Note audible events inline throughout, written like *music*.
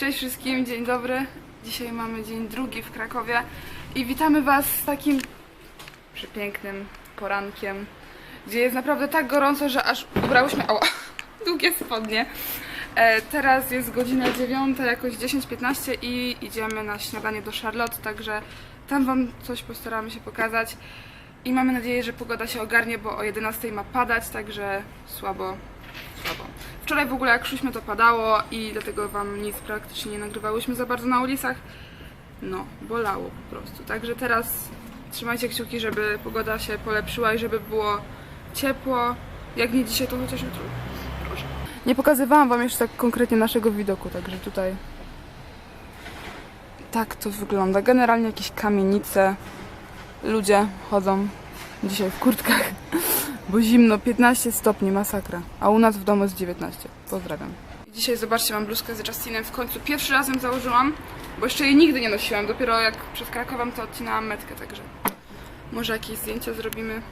Cześć wszystkim, dzień dobry. Dzisiaj mamy dzień drugi w Krakowie i witamy Was z takim przepięknym porankiem, gdzie jest naprawdę tak gorąco, że aż ubrałyśmy ała, *laughs* długie spodnie. E, teraz jest godzina 9, jakoś 10-15 i idziemy na śniadanie do Charlotte, także tam Wam coś postaramy się pokazać. I mamy nadzieję, że pogoda się ogarnie, bo o 11 ma padać, także słabo, słabo. Wczoraj w ogóle jak szliśmy to padało i dlatego Wam nic praktycznie nie nagrywałyśmy za bardzo na ulicach. No, bolało po prostu. Także teraz trzymajcie kciuki, żeby pogoda się polepszyła i żeby było ciepło. Jak nie dzisiaj, to chociaż jutro. Proszę. Nie pokazywałam Wam jeszcze tak konkretnie naszego widoku, także tutaj tak to wygląda. Generalnie jakieś kamienice, ludzie chodzą dzisiaj w kurtkach, bo zimno, 15 stopni, masakra. A u nas w domu jest 19. Pozdrawiam. Dzisiaj zobaczcie, mam bluzkę z Justinem w końcu. Pierwszy raz ją założyłam, bo jeszcze jej nigdy nie nosiłam. Dopiero jak przed Krakowem to odcinałam metkę, także może jakieś zdjęcia zrobimy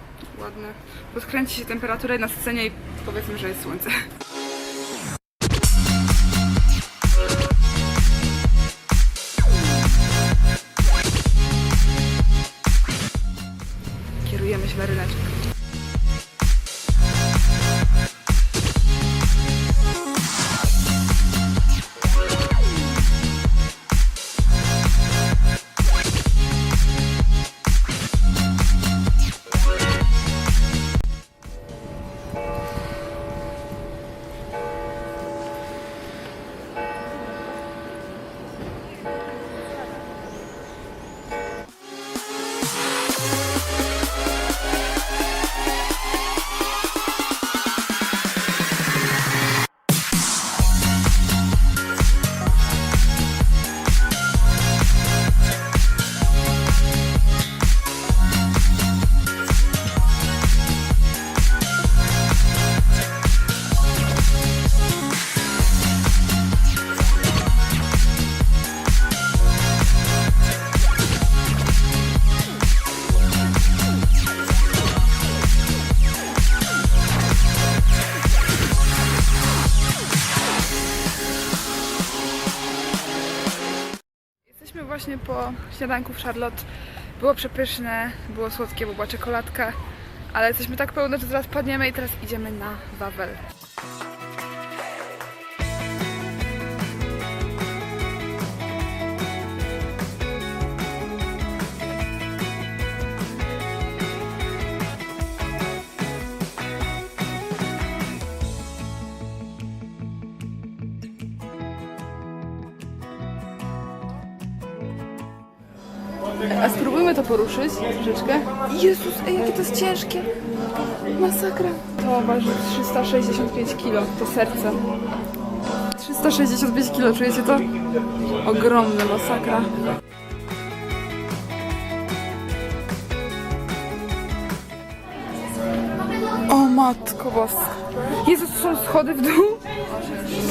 ładne. Podkręci się temperaturę na scenie i powiedzmy, że jest słońce. Właśnie po śniadanku w Charlotte. Było przepyszne, było słodkie, bo była czekoladka, ale jesteśmy tak pełne, że zaraz padniemy i teraz idziemy na Wawel. A spróbujmy to poruszyć troszeczkę. Jezus, ej, jakie to jest ciężkie. Masakra. To waży 365 kg, to serce. 365 kg, czujecie to? Ogromne, masakra. O matko boska. Jezus, są schody w dół?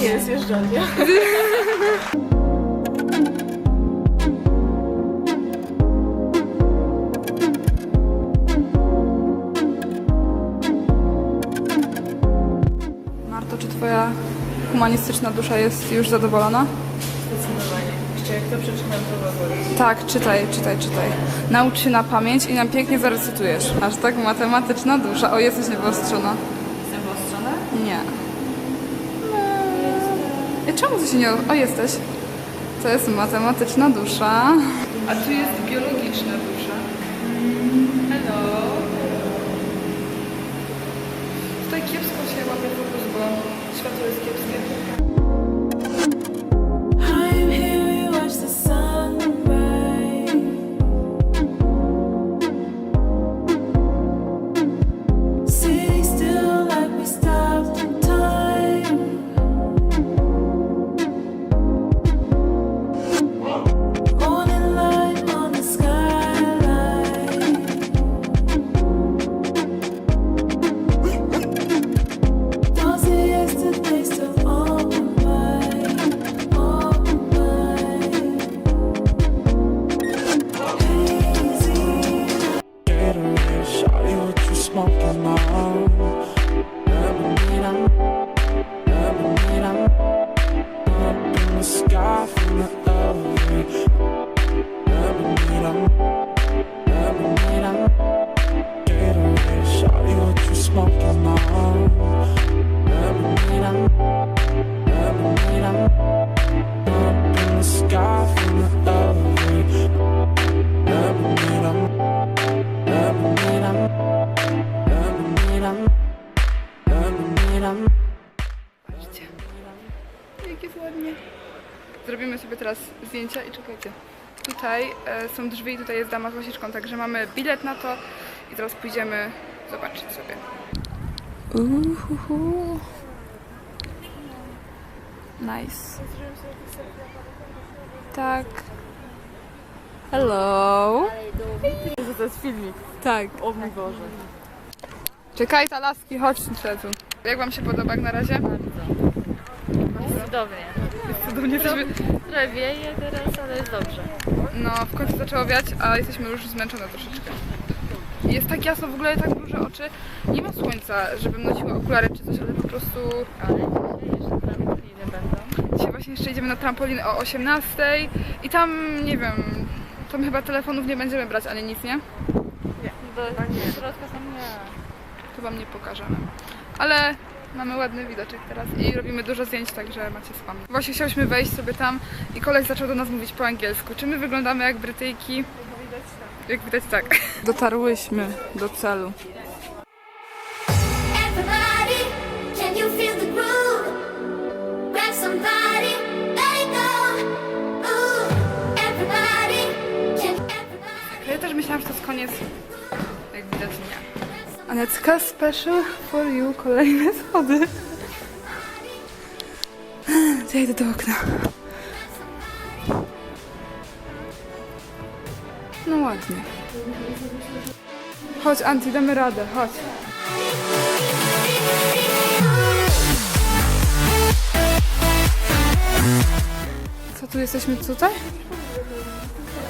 Nie, zjeżdżalnia. *laughs* humanistyczna dusza jest już zadowolona? Zdecydowanie. Jeszcze jak to przeczytam, to was Tak, czytaj, czytaj, czytaj. Naucz się na pamięć i nam pięknie zarecytujesz. Aż tak matematyczna dusza. O, jesteś niewyostrzona. Jestem wyostrzona? Nie. I czemu ty się nie... O, jesteś. To jest matematyczna dusza. A tu jest biologiczna dusza. Hello. Tutaj kiepsko się łapie fokus, bo światło jest kiepskie. Zrobimy sobie teraz zdjęcia i czekajcie. Tutaj e, są drzwi, tutaj jest dama z łasiczką, także mamy bilet na to i teraz pójdziemy zobaczyć sobie. Uhuhu. Nice. Tak. Hello. To jest filmik. Tak. O mój Boże. Czekaj, ta laski, chodź tu. Jak wam się podoba jak na razie? Jest cudownie. Cudownie jesteśmy... Trochę wieje teraz, ale jest dobrze. No, w końcu zaczęło wiać, a jesteśmy już zmęczone troszeczkę. Jest tak jasno, w ogóle tak duże oczy. Nie ma słońca, żebym nosiła okulary czy coś, ale po prostu... Ale dzisiaj jeszcze trampoliny będą. Dzisiaj właśnie jeszcze idziemy na trampolin o 18 i tam, nie wiem, tam chyba telefonów nie będziemy brać, ani nic, nie? Do środka tam nie. To wam nie pokażemy. Ale mamy ładny widoczek teraz i robimy dużo zdjęć, także macie spam. Właśnie chciałyśmy wejść sobie tam i koleś zaczął do nas mówić po angielsku. Czy my wyglądamy jak Brytyjki? Jak widać tak. *laughs* Dotarłyśmy do celu. Ja też myślałam, że to jest koniec. Anecka special for you. Kolejne schody. Idę do okna. No ładnie. Chodź Anti, damy radę, chodź. Co tu jesteśmy tutaj?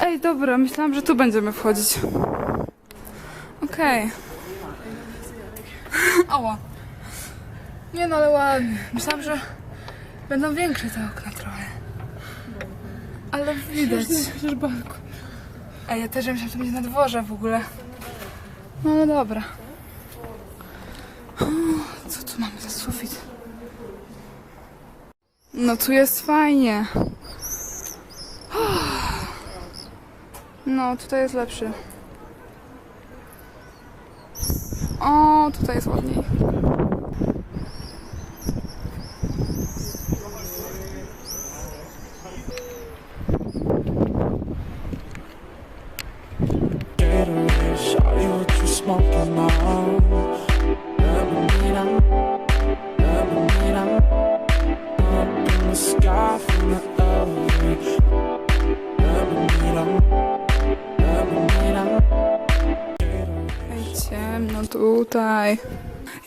Ej, dobra, myślałam, że tu będziemy wchodzić. Okej. Ała. Nie no, ale ładnie. Myślałam, że będą większe te okna trochę. Ale widać. Przecież balkon. Ej, ja też myślałam, że to będzie na dworze w ogóle. No ale dobra. Co tu mamy za sufit? No tu jest fajnie. No, tutaj jest lepszy. O, tutaj jest ładniej.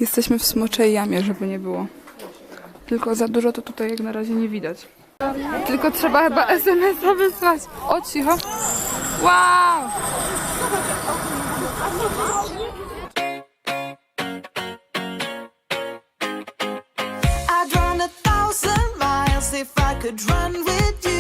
Jesteśmy w smoczej jamie, żeby nie było. Tylko za dużo to tutaj jak na razie nie widać. Tylko trzeba chyba SMS-a wysłać. O, cicho. Wow! If I could run with you.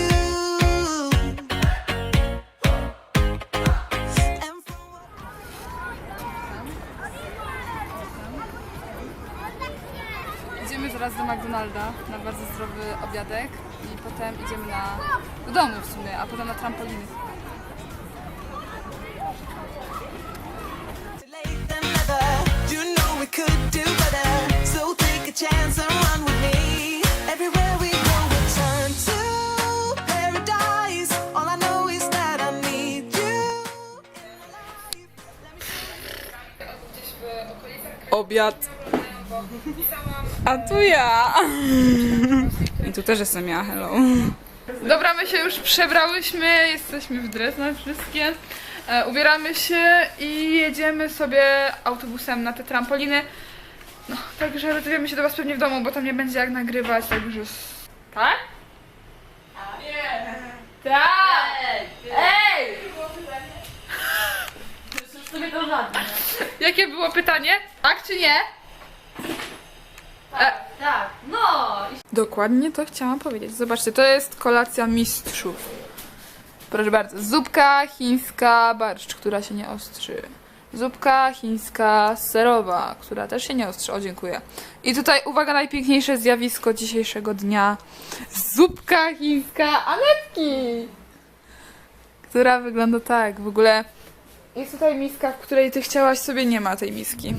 McDonalda na bardzo zdrowy obiadek i potem idziemy na, do domu w sumie, a potem na trampoliny. Obiad. A tu ja. *laughs* I tu też jestem ja, hello. Dobra, my się już przebrałyśmy, jesteśmy w dresach wszystkie. E, ubieramy się i jedziemy sobie autobusem na te trampoliny. No, także rozwijamy się do was pewnie w domu, bo tam nie będzie jak nagrywać, także... Tak? Nie! Tak! Ej! sobie to żadne. Jakie było pytanie? Tak czy nie? E, Tak, no! Dokładnie to chciałam powiedzieć. Zobaczcie, to jest kolacja mistrzów. Proszę bardzo, zupka chińska barszcz, która się nie ostrzy. Zupka chińska serowa, która też się nie ostrzy. O, dziękuję. I tutaj, uwaga, najpiękniejsze zjawisko dzisiejszego dnia. Zupka chińska Anetki! Która wygląda tak. W ogóle jest tutaj miska, w której ty chciałaś sobie, nie ma tej miski.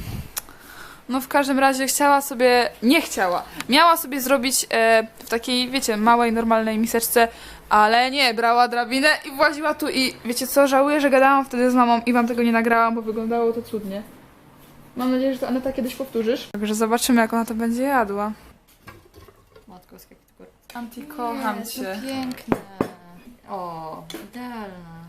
No w każdym razie chciała sobie, nie chciała, miała sobie zrobić e, w takiej, wiecie, małej, normalnej miseczce, ale nie, brała drabinę i właziła tu i wiecie co, żałuję, że gadałam wtedy z mamą i wam tego nie nagrałam, bo wyglądało to cudnie. Mam nadzieję, że to Aneta kiedyś powtórzysz. Także zobaczymy, jak ona to będzie jadła. Matko, z. Anti, kocham Nie, cię. To piękne. O, idealna.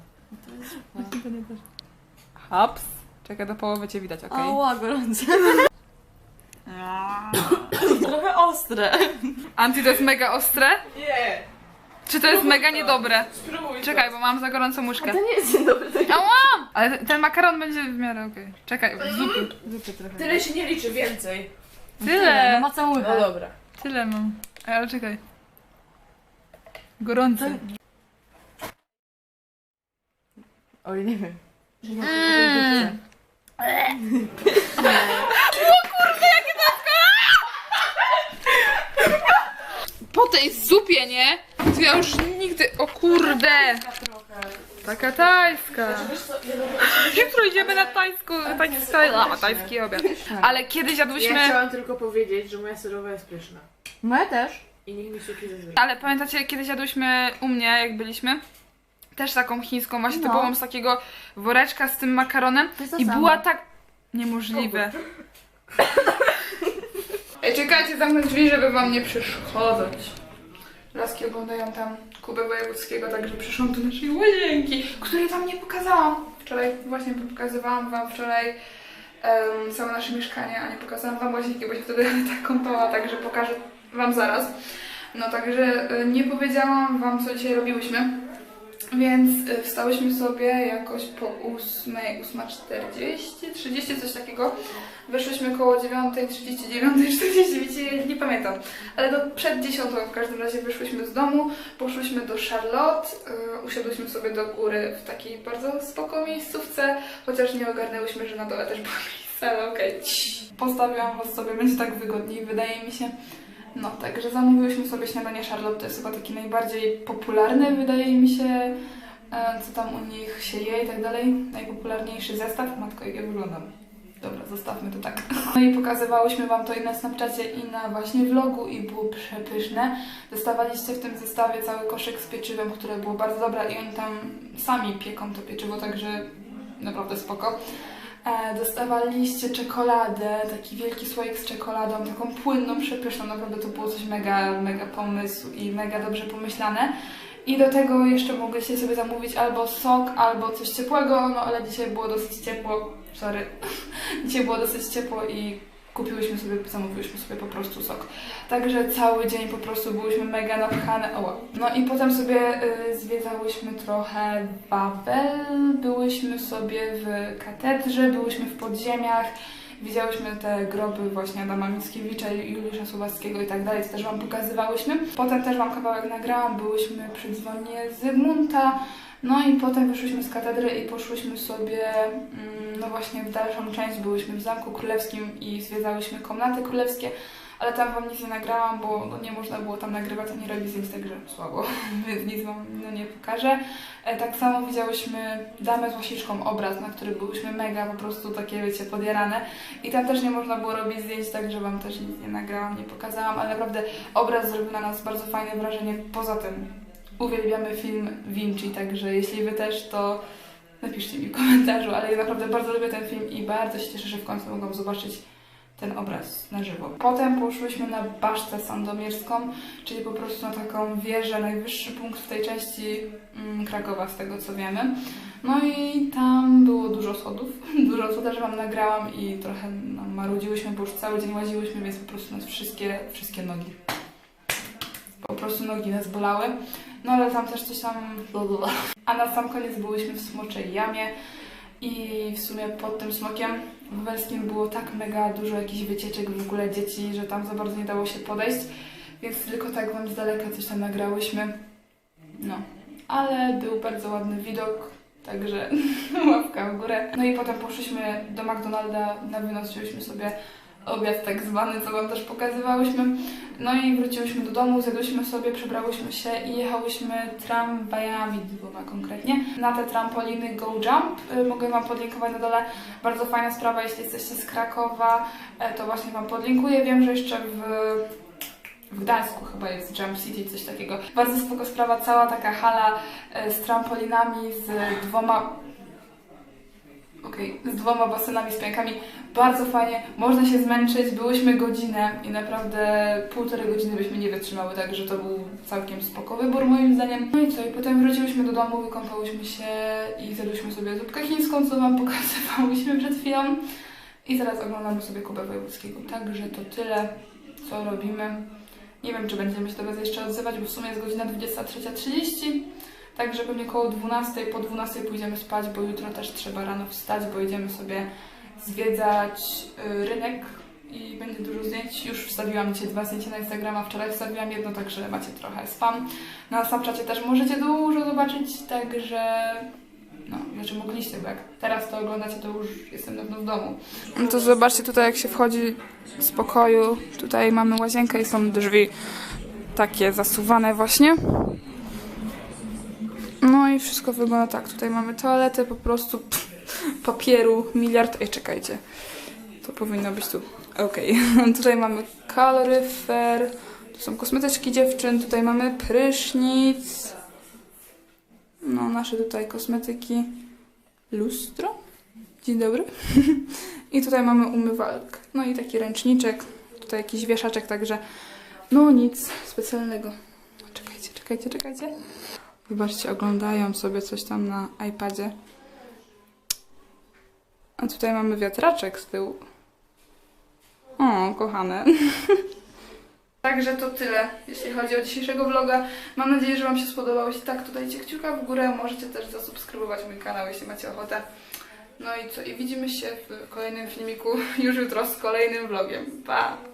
Haps. Czekaj, do połowy cię widać, okej? Ała, gorące. Ostre. Anti, to jest mega ostre? Nie. Czy to jest mega niedobre? Spróbuj Czekaj, bo mam za gorącą muszkę. To nie jest dobry. To Ała! Ale ten makaron będzie w miarę okej. Czekaj, zupy. Zupy trochę. Tyle się nie liczy, więcej. Tyle! No ma całą No dobra. Tyle mam. Ej, Ale czekaj. Gorące. Oj, nie wiem. Mm. Po *laughs* tej zupie, nie? To ja już nigdy... O kurde! Taka tajska. Jutro idziemy na tajską, tajski, a, tajski obiad. Ale kiedyś Ja jadłyśmy... chciałam tylko powiedzieć, że moja serowa jest pyszna. Moja też. I niech mi suki zazwyczaj. Ale pamiętacie, kiedyś jadłyśmy u mnie, jak byliśmy? Też taką chińską, właśnie No. typową z takiego woreczka z tym makaronem. To jest to I samo. była tak... Niemożliwe. Ej, czekajcie, zamknę drzwi, żeby wam nie przeszkadzać. Laski oglądają tam Kubę Wojewódzkiego, także przyszłam do naszej łazienki, której wam nie pokazałam. Wczoraj właśnie pokazywałam wam wczoraj em, całe nasze mieszkanie, a nie pokazałam wam łazienki, bo się wtedy *laughs* tak kąpała, także pokażę wam zaraz. No także y, nie powiedziałam wam, co dzisiaj robiłyśmy. Więc y, wstałyśmy sobie jakoś po 8, 8.40, 30, coś takiego. Wyszłyśmy koło 9.39, 49, *laughs* nie pamiętam. Ale do, przed 10 w każdym razie wyszłyśmy z domu, poszłyśmy do Charlotte, y, usiadłyśmy sobie do góry w takiej bardzo spoko miejscówce, chociaż nie ogarnęłyśmy, że na dole też było *laughs* miejsce, ale okej. Okay. Postawiłam was sobie, będzie tak wygodniej, wydaje mi się. No, także zamówiłyśmy sobie śniadanie Charlotte, to jest chyba taki najbardziej popularny, wydaje mi się, e, co tam u nich się je i tak dalej. Najpopularniejszy zestaw. Matko, jak ja wyglądam. Dobra, zostawmy to tak. No i pokazywałyśmy Wam to i na Snapchacie, i na właśnie vlogu i było przepyszne. Dostawaliście w tym zestawie cały koszyk z pieczywem, które było bardzo dobre i oni tam sami pieką to pieczywo, także naprawdę spoko. E, dostawaliście czekoladę, taki wielki słoik z czekoladą, taką płynną, przepyszną, naprawdę to było coś mega, mega pomysł i mega dobrze pomyślane. I do tego jeszcze mogliście sobie zamówić albo sok, albo coś ciepłego, no ale dzisiaj było dosyć ciepło, sorry, *laughs* dzisiaj było dosyć ciepło i kupiłyśmy sobie, zamówiłyśmy sobie po prostu sok. Także cały dzień po prostu byłyśmy mega napchane. Oła. No i potem sobie y, zwiedzałyśmy trochę Wawel, byłyśmy sobie w katedrze, byłyśmy w podziemiach, widziałyśmy te groby właśnie Adama Mickiewicza, Juliusza Słowackiego i tak dalej, co też Wam pokazywałyśmy. Potem też Wam kawałek nagrałam, byłyśmy przy dzwonie Zygmunta, no i potem wyszłyśmy z katedry i poszłyśmy sobie, mm, no właśnie w dalszą część, byłyśmy w Zamku Królewskim i zwiedzałyśmy komnaty królewskie, ale tam Wam nic nie nagrałam, bo no, nie można było tam nagrywać ani robić zdjęć, także słabo, *laughs* więc nic Wam no, nie pokażę. E, tak samo widziałyśmy Damę z łasiczką, obraz, na który byłyśmy mega po prostu takie, wiecie, podjarane i tam też nie można było robić zdjęć, także Wam też nic nie nagrałam, nie pokazałam, ale naprawdę obraz zrobił na nas bardzo fajne wrażenie. Poza tym uwielbiamy film Vinci, także jeśli Wy też, to napiszcie mi w komentarzu, ale ja naprawdę bardzo lubię ten film i bardzo się cieszę, że w końcu mogłam zobaczyć ten obraz na żywo. Potem poszłyśmy na Basztę Sandomierską, czyli po prostu na taką wieżę, najwyższy punkt w tej części mm, Krakowa, z tego co wiemy. No i tam było dużo schodów, *laughs* dużo co też Wam nagrałam i trochę no, marudziłyśmy, bo już cały dzień łaziłyśmy, więc po prostu nas wszystkie, wszystkie nogi, po prostu nogi nas bolały. No ale tam też coś tam... A na sam koniec byłyśmy w Smoczej Jamie i w sumie pod tym smokiem wawelskim było tak mega dużo jakichś wycieczek w ogóle dzieci, że tam za bardzo nie dało się podejść, więc tylko tak Wam z daleka coś tam nagrałyśmy. No, ale był bardzo ładny widok, także *laughs* łapka w górę. No i potem poszliśmy do McDonalda na wynos, sobie obiad tak zwany, co Wam też pokazywałyśmy. No i wróciłyśmy do domu, zjadłyśmy sobie, przebrałyśmy się i jechałyśmy tramwajami dwoma konkretnie na te trampoliny Go Jump. Y, Mogę Wam podlinkować na dole. Bardzo fajna sprawa, jeśli jesteście z Krakowa, e, to właśnie Wam podlinkuję. Wiem, że jeszcze w w Gdańsku chyba jest Jump City, coś takiego. Bardzo spoko sprawa, cała taka hala e, z trampolinami, z dwoma okej, z dwoma basenami, z piankami. Bardzo fajnie, można się zmęczyć. Byłyśmy godzinę i naprawdę półtorej godziny byśmy nie wytrzymały, także to był całkiem spoko wybór moim zdaniem. No i co, i potem wróciłyśmy do domu, wykąpałyśmy się i zjadłyśmy sobie zupkę chińską, co Wam *laughs* pokazywałyśmy przed chwilą. I teraz oglądamy sobie Kubę Wojewódzkiego. Także to tyle, co robimy. Nie wiem, czy będziemy się do Was jeszcze odzywać, bo w sumie jest godzina 23.30. Także pewnie koło 12, po 12 pójdziemy spać, bo jutro też trzeba rano wstać, bo idziemy sobie zwiedzać y, rynek i będzie dużo zdjęć. Już wstawiłam dzisiaj dwa zdjęcia na Instagrama, wczoraj wstawiłam jedno, także macie trochę spam. Na Snapchacie też możecie dużo zobaczyć, także no, znaczy mogliście, bo jak teraz to oglądacie, to już jestem dawno w domu. No to zobaczcie tutaj, jak się wchodzi z pokoju. Tutaj mamy łazienkę i są drzwi takie zasuwane właśnie. Wszystko wygląda tak. Tutaj mamy toaletę, po prostu pff, *laughs* papieru, miliard. Ej, czekajcie. To powinno być tu. Okej. *laughs* tutaj mamy kaloryfer. Tu są kosmetyczki dziewczyn. Tutaj mamy prysznic. No, nasze tutaj kosmetyki. Lustro. Dzień dobry. *laughs* I tutaj mamy umywalkę. No i taki ręczniczek. Tutaj jakiś wieszaczek, także no nic specjalnego. Czekajcie, czekajcie, czekajcie. Wybaczcie, oglądają sobie coś tam na iPadzie. A tutaj mamy wiatraczek z tyłu. O, kochane. *laughs* Także to tyle, jeśli chodzi o dzisiejszego vloga. Mam nadzieję, że Wam się spodobał. Jeśli tak, to dajcie kciuka w górę. Możecie też zasubskrybować mój kanał, jeśli macie ochotę. No i co? I widzimy się w kolejnym filmiku *laughs* już jutro z kolejnym vlogiem. Pa!